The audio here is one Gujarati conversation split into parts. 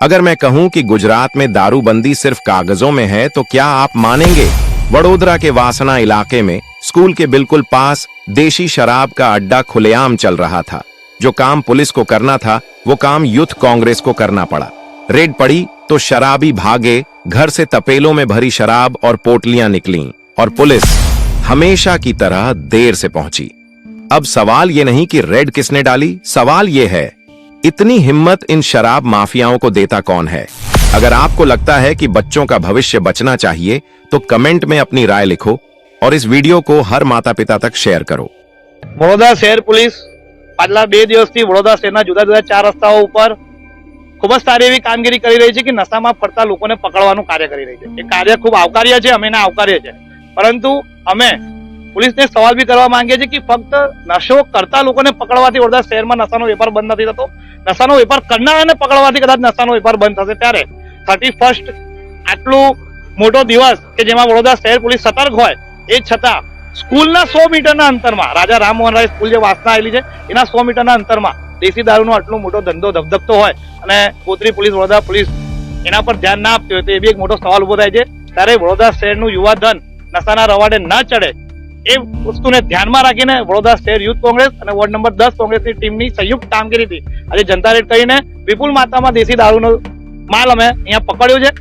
अगर मैं कहूँ कि गुजरात में दारूबंदी सिर्फ़ कागजों में है तो क्या आप मानेंगे? वडोदरा के वासना इलाके में स्कूल के बिल्कुल पास देशी शराब का अड्डा खुलेआम चल रहा था। जो काम पुलिस को करना था, वो काम यूथ कांग्रेस को करना पड़ा। रेड पड़ी तो शराबी भागे, घर से तपेलों में भरी शराब और पोटलियाँ निकली, और पुलिस हमेशा की तरह देर से पहुँची। अब सवाल ये नहीं कि रेड किसने डाली, सवाल ये है इतनी हिम्मत इन शराब माफियाओं को देता कौन है अगर आपको लगता है कि बच्चों का भविष्य बचना चाहिए तो कमेंट में अपनी राय लिखो और इस वीडियो को हर माता पिता तक शेयर करो વડોદરા શહેર પોલીસ પાછલા બે દિવસથી વડોદરા શહેરના જુદા જુદા ચાર રસ્તાઓ ઉપર ખૂબ જ સારી એવી કામગીરી કરી રહી છે કે નશામાં ફરતા લોકોને પકડવાનું કાર્ય કરી રહી છે એ કાર્ય ખૂબ આવકાર્ય છે અમે એને આવકાર્ય છે પરંતુ અમે પોલીસને સવાલ બી કરવા માંગીએ છીએ કે ફક્ત નશો કરતા લોકોને પકડવાથી વડોદરા શહેરમાં નશાનો વેપાર બંધ નથી થતો નશાનો વેપાર કરનારાને પકડવાથી કદાચ નશાનો વેપાર બંધ થશે. ત્યારે થર્ટી ફર્સ્ટ આટલું મોટો દિવસ કે જેમાં વડોદરા શહેર પોલીસ સતર્ક હોય, એ છતાં સ્કૂલના સો મીટરના અંતરમાં, રાજા રામમોહન રાય સ્કૂલ જે વાસના આવેલી છે, એના સો મીટરના અંતરમાં દેશી દારૂનો આટલો મોટો ધંધો ધબધબતો હોય અને કોતરી પોલીસ, વડોદરા પોલીસ એના પર ધ્યાન ના આપતી હોય તો એ બી એક મોટો સવાલ ઊભો થાય છે. ત્યારે વડોદરા શહેરનું યુવા ધન નશાના રવાડે ન ચડે એ વસ્તુને ધ્યાનમાં રાખીને વડોદરા શહેર યુથ કોંગ્રેસ અને વોર્ડ નંબર દસ કોંગ્રેસની ટીમની સંયુક્ત કામગીરીથી આજે જનતા રેડ કરીને વિપુલ માત્રામાં દેશી દારૂનો માલ અમે અહીંયા પકડ્યો છે.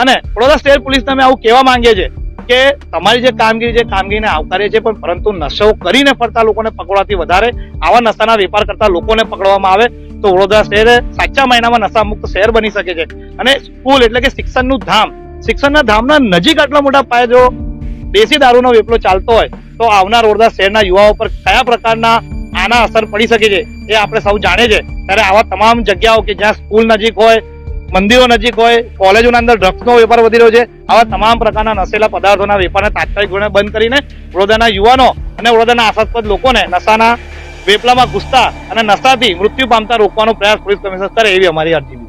અને વડોદરા શહેર પોલીસને અમે આવું કહેવા માંગીએ છીએ કે તમારી જે કામગીરી છે, કામગીરીને આવકારીએ છીએ, પણ પરંતુ નશો કરીને ફરતા લોકોને પકડવાથી વધારે આવા નશાના વેપાર કરતા લોકોને પકડવામાં આવે તો વડોદરા શહેર સાચા મહિનામાં નશા મુક્ત શહેર બની શકે છે. અને સ્કૂલ એટલે કે શિક્ષણનું ધામ. શિક્ષણના ધામના નજીક આટલા મોટા પાયે જો દેશી દારૂનો વેપલો ચાલતો હોય તો આવનાર વડોદરા શહેરના યુવાઓ પર કયા પ્રકારના આના અસર પડી શકે છે એ આપણે સૌ જાણે છે ત્યારે આવા તમામ જગ્યાઓ કે જ્યાં સ્કૂલ નજીક હોય, મંદિરો નજીક હોય, કોલેજોના અંદર ડ્રગ્સનો વેપાર વધી રહ્યો છે, આવા તમામ પ્રકારના નશેલા પદાર્થોના વેપારને તાત્કાલિક ધોરણે બંધ કરીને વડોદરાના યુવાનો અને વડોદરાના આશાસ્પદ લોકોને નશાના વેપલામાં ઘૂસતા અને નશાથી મૃત્યુ પામતા રોકવાનો પ્રયાસ પોલીસ કમિશનર કરે એવી અમારી અરજી